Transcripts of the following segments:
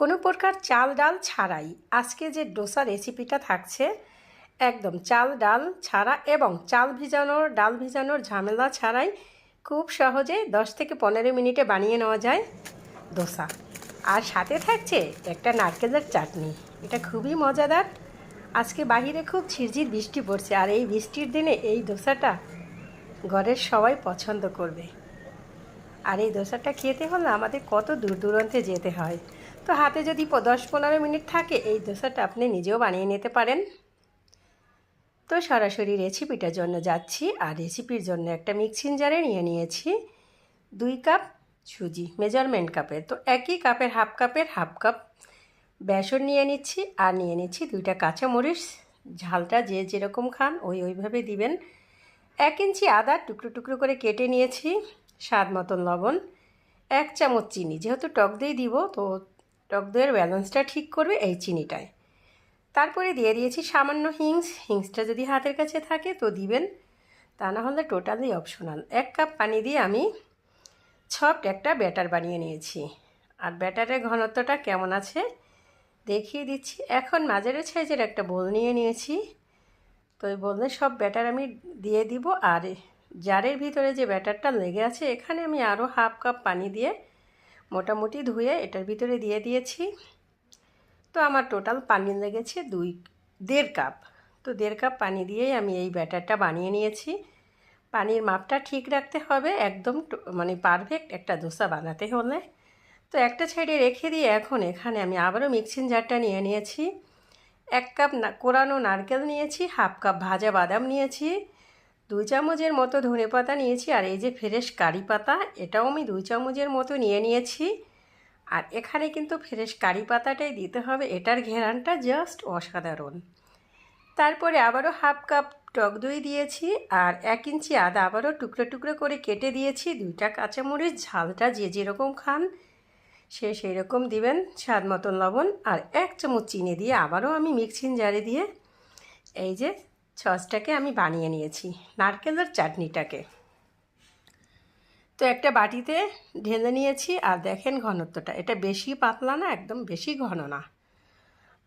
কোনো প্রকার চাল ডাল ছাড়াই আজকে যে ডোসা রেসিপিটা থাকছে, একদম চাল ডাল ছাড়া এবং চাল ভিজানোর ডাল ভিজানোর ঝামেলা ছাড়াই খুব সহজে দশ থেকে পনেরো মিনিটে বানিয়ে নেওয়া যায় ডোসা। আর সাথে থাকছে একটা নারকেলের চাটনি, এটা খুবই মজাদার। আজকে বাহিরে খুব ঝিরঝির বৃষ্টি পড়ছে আর এই বৃষ্টির দিনে এই দোসাটা ঘরের সবাই পছন্দ করবে। আর এই দোসাটা খেতে হলে আমাদের কত দূর দূরান্তে যেতে হয়। তো হাতে যদি দশ পনেরো মিনিট থাকে, এই দোসাটা আপনি নিজেও বানিয়ে নিতে পারেন। তো সরাসরি রেসিপিটার জন্য যাচ্ছি, আর রেসিপির জন্য একটা মিক্সিং জারে নিয়ে নিয়েছি দুই কাপ সুজি, মেজারমেন্ট কাপের। তো একই কাপের, হাফ কাপের, হাফ কাপ বেসন নিয়ে নিচ্ছি, আর নিয়ে নিচ্ছি দুইটা কাঁচামরিচ। ঝালটা যে যেরকম খান, ওই ওইভাবে দিবেন। এক ইঞ্চি আদা টুকরো টুকরো করে কেটে নিয়েছি, স্বাদ মতন লবণ। এক চামচ চিনি, যেহেতু টক দই দিব, তো টক দইয়ের ব্যালেন্সটা ঠিক করবে এই চিনিটায় তারপরে দিয়ে দিয়েছি সামান্য হিংস। হিংসটা যদি হাতের কাছে থাকে তো দিবেন। তা না হলে টোটালি অপশনাল। এক কাপ পানি দিয়ে আমি সফট একটা ব্যাটার বানিয়ে নিয়েছি। আর ব্যাটারের ঘনত্বটা কেমন আছে দেখিয়ে দিচ্ছি। এখন মাঝারি সাইজের একটা বোল নিয়ে নিয়েছি। তো ওই বললে সব ব্যাটার আমি দিয়ে দিব। আর জারের ভিতরে যে ব্যাটারটা লেগে আছে, এখানে আমি আরও হাফ কাপ পানি দিয়ে মোটামুটি ধুয়ে এটার ভিতরে দিয়ে দিয়েছি। তো আমার টোটাল পানি লেগেছে দুই, দেড় কাপ। তো দেড় কাপ পানি দিয়েই আমি এই ব্যাটারটা বানিয়ে নিয়েছি। পানির মাপটা ঠিক রাখতে হবে, একদম মানে পারফেক্ট একটা দোসা বানাতে হলে। তো একটা সাইডে রেখে দিয়ে এখন এখানে আমি আবারও মিক্সিং জারটা নিয়ে নিয়েছি। এক কাপ কোরানো নারকেল নিয়েছি, হাফ কাপ ভাজা বাদাম নিয়েছি। দুই চামচের মতো ধনে পাতা নিয়েছি, আর এই যে ফ্রেশ কারি পাতা এটাও আমি দুই চামচের মতো নিয়ে নিয়েছি। আর এখানে কিন্তু ফ্রেশ কারি পাতাটাই দিতে হবে, এটার ঘেরানটা জাস্ট অসাধারণ। তারপরে আবারও হাফ কাপ টক দই দিয়েছি, আর এক ইঞ্চি আদা আবারও টুকরো টুকরো করে কেটে দিয়েছি, দুইটা কাঁচামরিচ, ঝালটা যে যেরকম খান সে সেই রকম দিবেন, স্বাদ মতন লবণ, আর এক চামচ চিনি দিয়ে আবারও আমি মিক্সিং জারে দিয়ে এই যে সসটাকে আমি বানিয়ে নিয়েছি নারকেলের চাটনিটাকে। তো একটা বাটিতে ঢেলে নিয়েছি, আর দেখেন ঘনত্বটা। এটা বেশি পাতলা না, একদম বেশি ঘন না।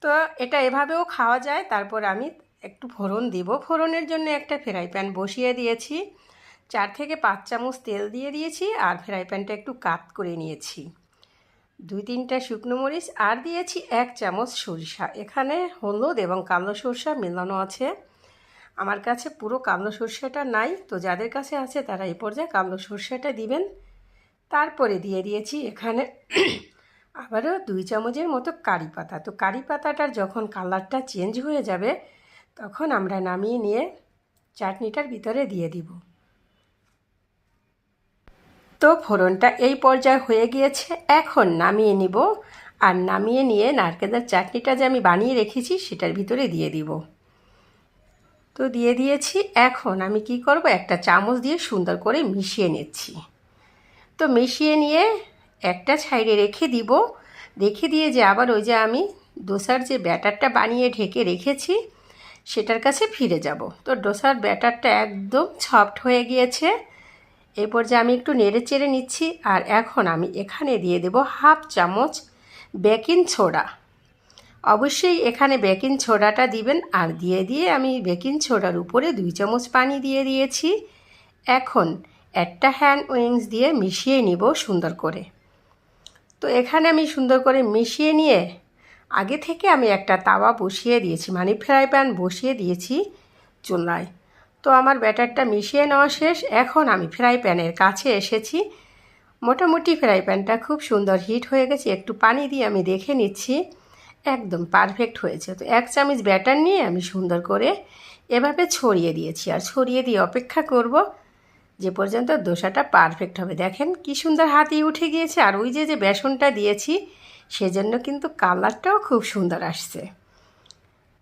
তো এটা এভাবেও খাওয়া যায়, তারপর আমি একটু ফোড়ন দিব। ফোড়নের জন্য একটা ফ্রাই প্যান বসিয়ে দিয়েছি, চার থেকে পাঁচ চামচ তেল দিয়ে দিয়েছি, আর ফ্রাই প্যানটা একটু কাত করে নিয়েছি। দুই তিনটা শুকনো মরিচ, আর দিয়েছি এক চামচ সরিষা। এখানে হলুদ এবং কালো সরষা মেলানো আছে। আমার কাছে পুরো কালো সরষেটা নাই, তো যাদের কাছে আছে তারা এই পর্যায়ে কালো সরষেটা দিবেন। তারপরে দিয়ে দিয়েছি এখানে আবারও দুই চামচের মতো কারি পাতা। তো কারি পাতাটার যখন কালারটা চেঞ্জ হয়ে যাবে, তখন আমরা নামিয়ে নিয়ে চাটনিটার ভিতরে দিয়ে দিব। তো ফোড়নটা এই পর্যায়ে হয়ে গিয়েছে, এখন নামিয়ে নিব। আর নামিয়ে নিয়ে নারকেলের চাটনিটা যে আমি বানিয়ে রেখেছি, সেটার ভিতরে দিয়ে দিব। তো দিয়ে দিয়েছি। এখন আমি কি করব? একটা চামচ দিয়ে সুন্দর করে মিশিয়ে নিচ্ছি। তো মিশিয়ে নিয়ে একটা সাইডে রেখে দিব। রেখে দিয়ে যে আবার ওই যে আমি ডোসার যে ব্যাটারটা বানিয়ে ঢেকে রেখেছি, সেটার কাছে ফিরে যাব। তো ডোসার ব্যাটারটা একদম সফট হয়ে গিয়েছে। এরপর যে আমি একটু নেড়ে চেড়ে নিচ্ছি, আর এখন আমি এখানে দিয়ে দেব হাফ চামচ বেকিং সোডা। অবশ্যই এখানে বেকিং ছোডাটা দিবেন আর দিয়ে দিয়ে আমি বেকিং ছোডার উপরে দুই চামচ পানি দিয়ে দিয়েছি। এখন একটা হ্যান্ড উইংস দিয়ে মিশিয়ে নিব সুন্দর করে। তো এখানে আমি সুন্দর করে মিশিয়ে নিয়ে আগে থেকে আমি একটা তাওয়া বসিয়ে দিয়েছি মানে ফ্রাই প্যান বসিয়ে দিয়েছি চুলায়। তো আমার ব্যাটারটা মিশিয়ে নেওয়া শেষ। এখন আমি ফ্রাই প্যানের কাছে এসেছি। মোটামুটি ফ্রাই প্যানটা খুব সুন্দর হিট হয়ে গেছে। একটু পানি দিয়ে আমি দেখে নিচ্ছি। একদম পারফেক্ট হয়েছে। তো এক চামচ ব্যাটার নিয়ে আমি সুন্দর করে এভাবে ছড়িয়ে দিয়েছি। আর ছড়িয়ে দিয়ে অপেক্ষা করব যে পর্যন্ত দোসাটা পারফেক্ট হবে। দেখেন কি সুন্দর হাতি উঠে গিয়েছে। আর ওই যে যে বেসনটা দিয়েছি, সেজন্য কিন্তু কালারটাও খুব সুন্দর আসছে।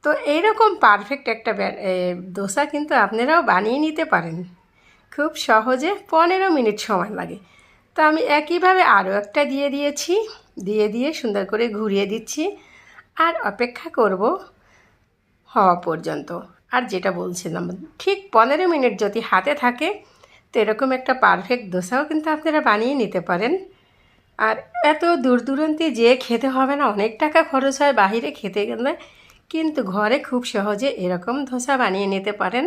তো এইরকম পারফেক্ট একটা দোসা কিন্তু আপনারাও বানিয়ে নিতে পারেন। খুব সহজে পনেরো মিনিট সময় লাগে। তো আমি একইভাবে আরও একটা দিয়ে দিয়েছি। দিয়ে দিয়ে সুন্দর করে ঘুরিয়ে দিচ্ছি। আর অপেক্ষা করব হওয়া পর্যন্ত। আর যেটা বলছিলাম, ঠিক পনেরো মিনিট যদি হাতে থাকে, তো এরকম একটা পারফেক্ট দোসাও কিন্তু আপনারা বানিয়ে নিতে পারেন। আর এত দূর দূরান্তে যেয়ে খেতে হবে না, অনেক টাকা খরচ হয় বাইরে খেতে গেলে, কিন্তু ঘরে খুব সহজে এরকম ধোসা বানিয়ে নিতে পারেন।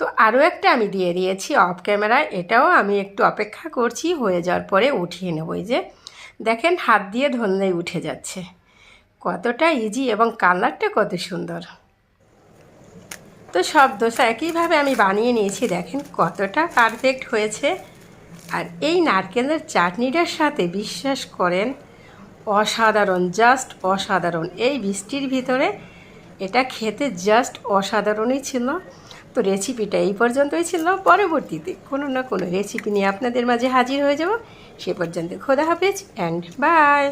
তো আরও একটা আমি দিয়ে দিয়েছি অফ ক্যামেরায় এটাও আমি একটু অপেক্ষা করছি, হয়ে যাওয়ার পরে উঠিয়ে নেব। যে, দেখেন হাত দিয়ে ধরলেই উঠে যাচ্ছে। কতটা ইজি এবং কালারটা কত সুন্দর। তো সব দোসা একইভাবে আমি বানিয়ে নিয়েছি, দেখেন কতটা পারফেক্ট হয়েছে। আর এই নারকেলের চাটনিটার সাথে বিশ্বাস করেন, অসাধারণ জাস্ট অসাধারণ। এই বৃষ্টির ভিতরে এটা খেতে জাস্ট অসাধারণই ছিল। তো রেসিপিটা এই পর্যন্তই ছিল। পরবর্তীতে কোনো না কোনো রেসিপি নিয়ে আপনাদের মাঝে হাজির হয়ে যাব। সে পর্যন্ত খোদা হাফেজ অ্যান্ড বাই